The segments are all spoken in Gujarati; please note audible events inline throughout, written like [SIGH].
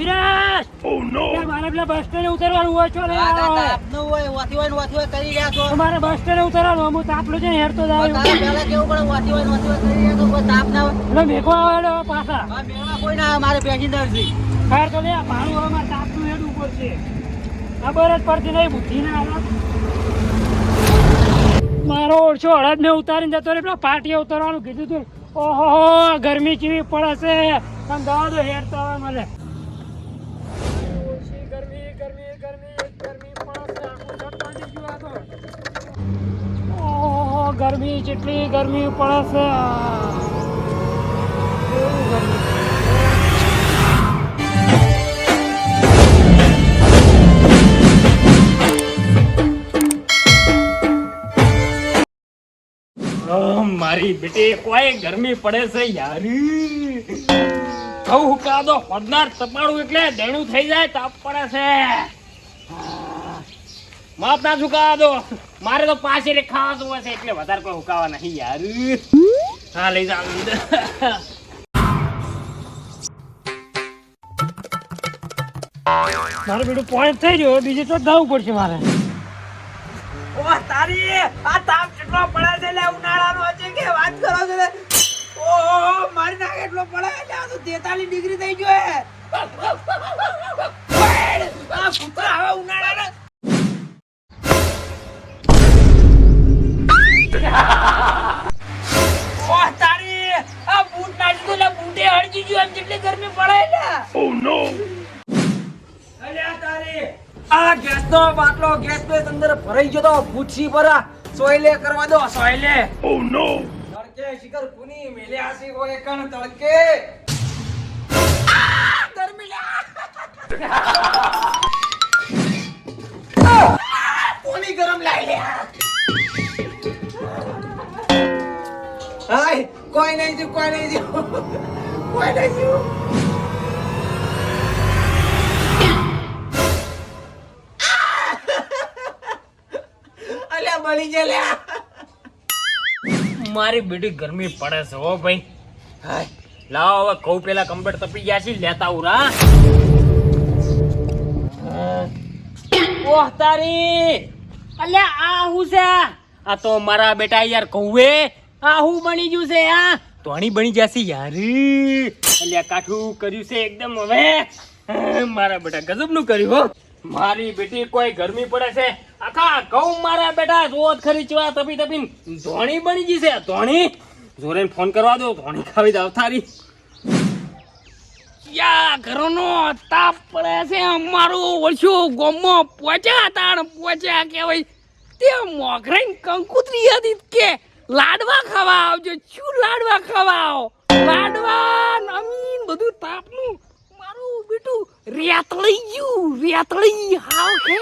વિરાજ યાર, મારે પેલા બસ સ્ટેન્ડ ઉતરવાનું હોય છો ને તાપનું હોય, વાથી હોય ને વાથી હોય કરી રહ્યા છો. મારે બસ સ્ટેન્ડ ઉતરવાનું હું તાપલો છે ને હેરતો પણ પેલા કેવું પડે, વાથી હોય ને વાથી હોય કરી રહ્યા છો, કોઈ તાપ ના હોય. એટલે મેકો આવે પાછા. આ મેળા કોઈ ના મારે પેસેન્જર છે. ખાર તો લે ભાડું હવે મારે તાપનું હેડ ઉપર છે. ખબર જ પડતી નહીં બુદ્ધિ ના મારો ઓછો હળદ ને ઉતારીને જતો રે પેલા પાટીએ ઉતરવાનું કીધું તું. ઓહો ગરમી કેવી પડે છે. પણ દવા તો હેરતો આવે મને. ગરમી, જેટલી ગરમી પડે છે મારી બેટી, કોઈ ગરમી પડે છે યાર. ઘઉં હુકા દો પડનાર તપાડું એટલે દેણું થઈ જાય, તાપ પડે છે. માપ ના ઝુકાવા દો. મારે તો પાછી રે ખાવાતું છે એટલે વધારે કોઈ હુકાવા નહીં યાર. હા લઈ જાવ મારું બેટું પોઈન્ટ થઈ ગયો બીજે તો જવું પડશે મારે. ઓહ, તારી આ તાપ કેટલો પડે છે લે, ઉનાળાનો હજી કે વાત કરો છો ઓ મારી નાખ એટલો પડે એટલે આ તો 43 ડિગ્રી થઈ ગયો હે. આ કૂતરા બૂટે ગયો એમ જેટલી ગરમી પડે લે. અલ્યા તારી. આ ગેસનો બાટલો ગેસનો અંદર ભરાઈ ગયો તો પૂછી ભરા. સોયલે કરવા દો સોયલે. ઓ નો તડકે શિખર કુની મેલે આસી હોય કણ તડકે. ગરમી લા આ, ગરમ લાઈ લે હાય કોઈ નહીં થયું કોઈ નહીં થયું. નહીં થયું [LAUGHS] અલ્યા બળી ગયા લ્યા મારી બેટી ગરમી પડે છે હો ભાઈ. હાય, લાવો હવે કહું પેલા કમ્પ્લેટ તપી ગયા છે લેતા ઉરા ઓહ તારી. અલ્યા આ હું છે? આ તો મારા બેટા યાર કહું આ હું બની ગયું છે આ તોણી બની જશે યાર. અલ્યા, કાઠું કર્યું છે એકદમ હવે. મારા બેટા ગજબનું કર્યું હો. મારી બેટી કોઈ ગરમી પડે છે. આખા ઘઉં મારા બેટા રોજ ખરીચવા તપી તપી ધોણી બની ગઈ છે ધોણી. જોરે ફોન કરવા દો, ધોણી ખાવી દાવ થારી યા ઘરનો તાપ પડે છે અમારું? વર્ષો ગોમો પહોંચ્યા તાણ પહોંચ્યા ભાઈ તે મોઘરાઈ કંકુતરી હતી કે લાડવા ખાવા આવજો. શું લાડવા ખાવા આવો? લાડવા નમીન બધું તાપનું. મારું બેટું રેતળી ગયું, રેતળી. હાવ ખે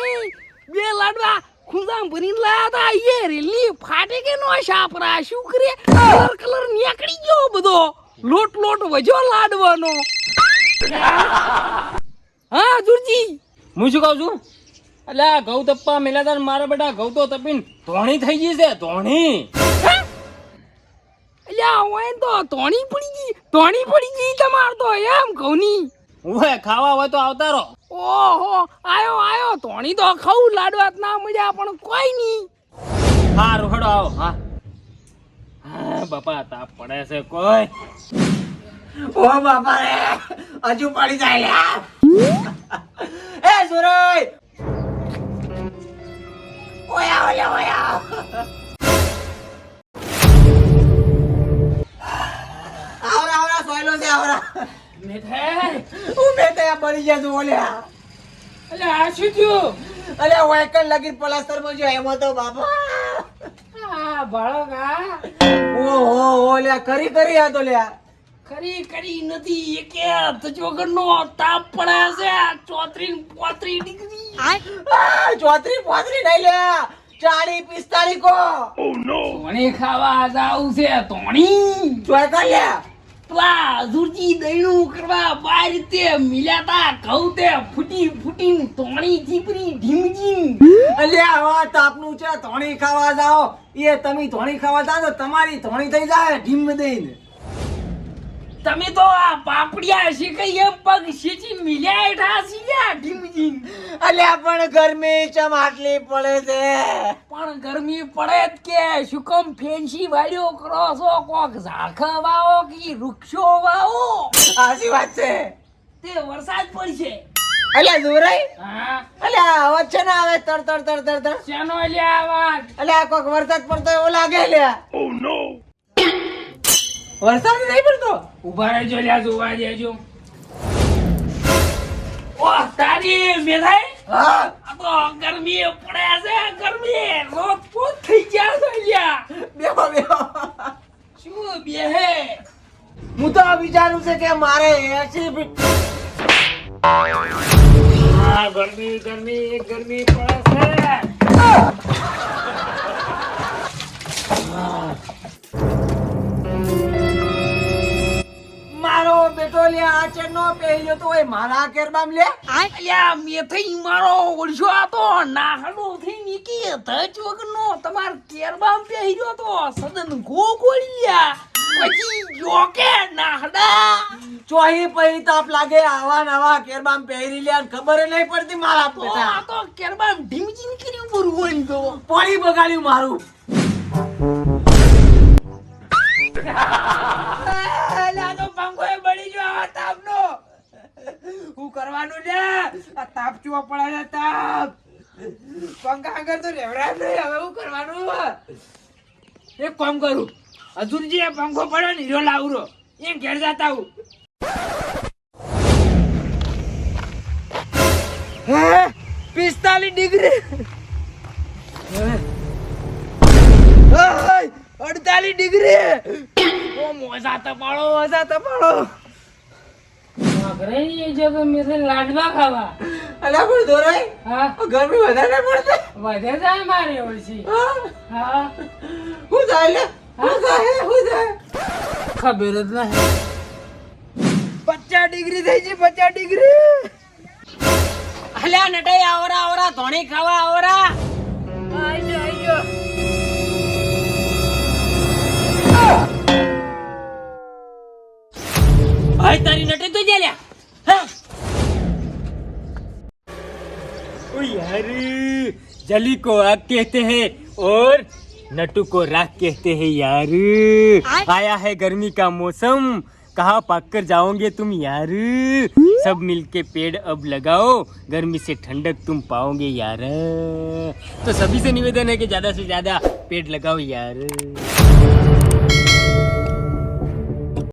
બે લાડવા ખુદામ ભરીને લાયા હતા. એ રેલી ફાટે કે નો શાપરા. શું કરે કલર કલર નીકળી ગયો બધો. લોટ લોટ વજો લાડવાનો. હા દુરજી હું શું કહું છું? એટલે આ ઘઉં તપ્પા મેલા મારા બેટા ઘઉં તો તપીને ધોણી થઈ ગઈ છે, ધોણી. અલ્યા હોય તો તોણી પડી ગઈ ધોણી પડી ગઈ તમાર તો એમ ઘઉંની ઓય ખાવા હોય તો આવતા રહો. ઓહો આયો આયો તોણી તો ખાવું લાડવા ના મળ્યા પણ કોઈ નહીં હા રોહડો આવો હા. હા બાપા તાપ પડે છે કોઈ. ઓ બાપા રે હજુ પડી જાય એ સુરય ઓયા ઓયા ઓયા છે આવરા. મેઠે હું બે તયા પડી ગયા છું ઓલ્યા અલે આ શું થયું? અલે વાયકલ લગી પ્લાસ્ટરમાં જો એમાં તો બાપા. આ બાળક આ. ઓ ઓલ્યા કરી કરી આ તો લ્યા ખરી કરી નથી. એકે તજવગરનો તાપ પડે છે. ચોત્રી પોત્રી ડિગ્રી. ચોત્રી પોત્રી નહીં લ્યા ચાલી પિસ્તાળી કો. ધોણી ખાવા જાવું છે ધોણી. ચોય કર લ્યા પેલા હજુરજી દૈણું કરવા બાર તે મિલ્યા કહું તે ફૂટી ફૂટીને ધોણી ચીપરી ઢીમજી અલ્યા આવા તાપનું છે, ધોણી ખાવા જાઓ. એ તમે ધોણી ખાવા જાઓ તમારી ધોણી થઈ જાય, ઢીમ દઈને. તમે તો આ પાપડિયા શીખાઈ એમ પગ શીચી મિલ્યા હેઠા સીલ્યા ઢીમજીન અલ્યા પણ ગરમી ચમ આટલી પડે છે? પણ ગરમી પડે જ કે શું કમ ફેન્સી વાળીઓ ક્રોસો કોક ઝાડખા વાવો કે વૃક્ષો વાવો? સાચી વાત છે. તે વરસાદ પડશે. અલ્યા જોરાઈ હા. અલ્યા અવાજ છે ને આવે તર તર તર તર તર? શેનો લ્યા આવાજ અલ્યા કોક વરસાદ પડતો એવો લાગે લ્યા. ઓ નો વરસાદ નહીં પડતો? ઊભા રહેજો લ્યા જોવા દેજો ઓ તારી મેધાઈ? હા. તો ગરમી પડે છે ગરમી રોજ પોત થઈ ગયા છે લ્યા. બેહો બેહો. શું બેહે? હું તો વિચારું છે કે મારે એસી હા ગરમી ગરમી ગરમી પડે છે. બેટો લે આ ચેનો પહેર્યો તો એ મારા કેરબામ લે. અલ્યા થઈ મારો ઓળશો હતો નાહડો થઈ નીકી ધજ વગનો તમાર કેરબામ પહેર્યો તો સદન ગો ગોળ્યા પછી જોકે નાહડા. ચોહી પહી તાપ લાગે આવા નવા કેરબામ પહેરી લે અને ખબર નહીં પડતી મારા તો બેટા. આ તો કેરબામ ઢીમચીન કર્યું બરુવન તો પાણી બગાડ્યું મારું [LAUGHS] અલ્યા તો પંખો એ બળી ગયો આ તાપનો હું કરવાનું લે આ તાપ ચુવા પડે પંખા આગળ તો રેવડા નહીં, હવે હું કરવાનું એક કામ કરું. હજુરજી એ પંખો પડ્યો ને, હીરો લાવરો એ ઘેર જતા હું. પિસ્તાલીસ ડિગ્રી. અડતાલીસ ડિગ્રી. મોજા તપાળો મોજા તપાળો લાડવા ખાવા. અલ્યા પણ દોરાઈ હા. ગરમી વધારે પડશે. વધે જાય મારે ઓછી. હા? હા. શું થાય લે? હું. જાય હું થાય ખબર જ નહીં પચાસ ડિગ્રી થઈ છે પચાસ ડિગ્રી. અલ્યા નટાઈ આવરા આવરા ધોણી ખાવા આવરા. આઈજો તારી નટે તો જ્યાં यार जली को आग कहते हैं और नटू को राख कहते हैं यार। आया। है गर्मी का मौसम। कहाँ पाक कर जाओगे तुम यार? सब मिलके पेड़ अब लगाओ। गर्मी से ठंडक तुम पाओगे यार। तो सभी से निवेदन है कि ज़्यादा से ज़्यादा पेड़ लगाओ यार।